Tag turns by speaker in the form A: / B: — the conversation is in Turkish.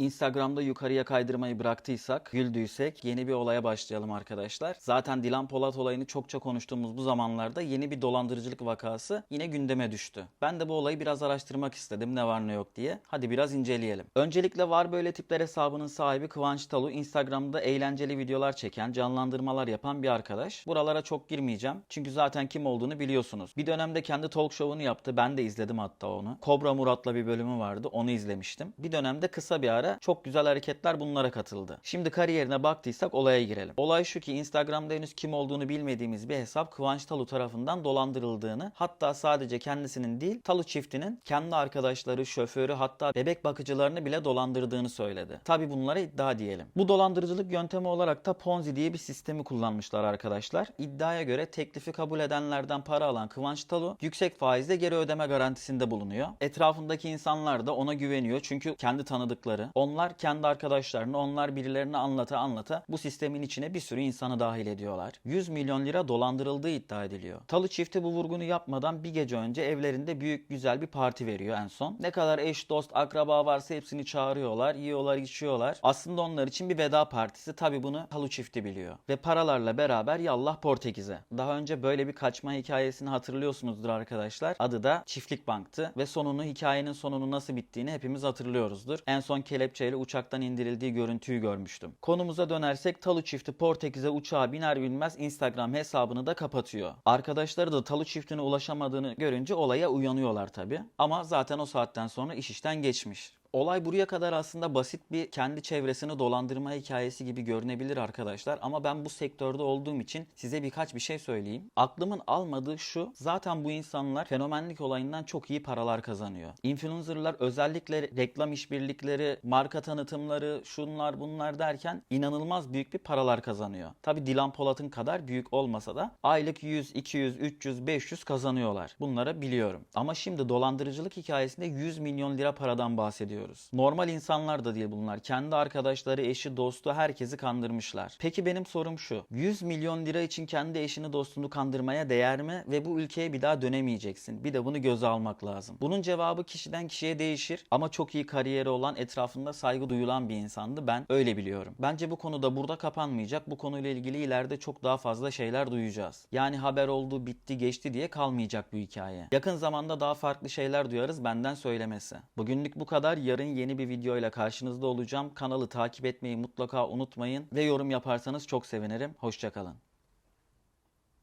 A: Instagram'da yukarıya kaydırmayı bıraktıysak, güldüysek yeni bir olaya başlayalım arkadaşlar. Zaten Dilan Polat olayını çokça konuştuğumuz bu zamanlarda yeni bir dolandırıcılık vakası yine gündeme düştü. Ben de bu olayı biraz araştırmak istedim ne var ne yok diye. Hadi biraz inceleyelim. Öncelikle var böyle tipler hesabının sahibi Kıvanç Talu Instagram'da eğlenceli videolar çeken, canlandırmalar yapan bir arkadaş. Buralara çok girmeyeceğim. Çünkü zaten kim olduğunu biliyorsunuz. Bir dönemde kendi talk show'unu yaptı. Ben de izledim hatta onu. Kobra Murat'la bir bölümü vardı. Onu izlemiştim. Bir dönemde kısa bir ara çok güzel hareketler bunlara katıldı. Şimdi kariyerine baktıysak olaya girelim. Olay şu ki Instagram'da henüz kim olduğunu bilmediğimiz bir hesap Kıvanç Talu tarafından dolandırıldığını hatta sadece kendisinin değil Talu çiftinin kendi arkadaşları, şoförü hatta bebek bakıcılarını bile dolandırdığını söyledi. Tabi bunlara iddia diyelim. Bu dolandırıcılık yöntemi olarak da Ponzi diye bir sistemi kullanmışlar arkadaşlar. İddiaya göre teklifi kabul edenlerden para alan Kıvanç Talu yüksek faizle geri ödeme garantisinde bulunuyor. Etrafındaki insanlar da ona güveniyor çünkü kendi tanıdıkları. Onlar kendi arkadaşlarını, onlar birilerine anlata anlata bu sistemin içine bir sürü insanı dahil ediyorlar. 100 milyon lira dolandırıldığı iddia ediliyor. Talu çifti bu vurgunu yapmadan bir gece önce evlerinde büyük güzel bir parti veriyor en son. Ne kadar eş, dost, akraba varsa hepsini çağırıyorlar, yiyorlar, içiyorlar. Aslında onlar için bir veda partisi. Tabi bunu Talu çifti biliyor. Ve paralarla beraber yallah Portekiz'e. Daha önce böyle bir kaçma hikayesini hatırlıyorsunuzdur arkadaşlar. Adı da Çiftlik Bank'tı ve sonunu hikayenin sonunu nasıl bittiğini hepimiz hatırlıyoruzdur. En son kelepçeyle uçaktan indirildiği görüntüyü görmüştüm. Konumuza dönersek Talu çifti Portekiz'e uçağa biner binmez Instagram hesabını da kapatıyor. Arkadaşları da Talu çiftine ulaşamadığını görünce olaya uyanıyorlar tabi. Ama zaten o saatten sonra iş işten geçmiş. Olay buraya kadar aslında basit bir kendi çevresini dolandırma hikayesi gibi görünebilir arkadaşlar ama ben bu sektörde olduğum için size birkaç bir şey söyleyeyim. Aklımın almadığı şu zaten bu insanlar fenomenlik olayından çok iyi paralar kazanıyor. Influencerlar özellikle reklam işbirlikleri, marka tanıtımları, şunlar bunlar derken inanılmaz büyük bir paralar kazanıyor. Tabi Dilan Polat'ın kadar büyük olmasa da aylık 100, 200, 300, 500 kazanıyorlar. Bunları biliyorum. Ama şimdi dolandırıcılık hikayesinde 100 milyon lira paradan bahsediyoruz. Normal insanlar da değil bunlar. Kendi arkadaşları, eşi, dostu herkesi kandırmışlar. Peki benim sorum şu. 100 milyon lira için kendi eşini, dostunu kandırmaya değer mi? Ve bu ülkeye bir daha dönemeyeceksin. Bir de bunu göze almak lazım. Bunun cevabı kişiden kişiye değişir. Ama çok iyi kariyeri olan, etrafında saygı duyulan bir insandı. Ben öyle biliyorum. Bence bu konuda burada kapanmayacak. Bu konuyla ilgili ileride çok daha fazla şeyler duyacağız. Yani haber oldu, bitti, geçti diye kalmayacak bu hikaye. Yakın zamanda daha farklı şeyler duyarız benden söylemesi. Bugünlük bu kadar. Yarın yeni bir videoyla karşınızda olacağım. Kanalı takip etmeyi mutlaka unutmayın ve yorum yaparsanız çok sevinirim. Hoşçakalın.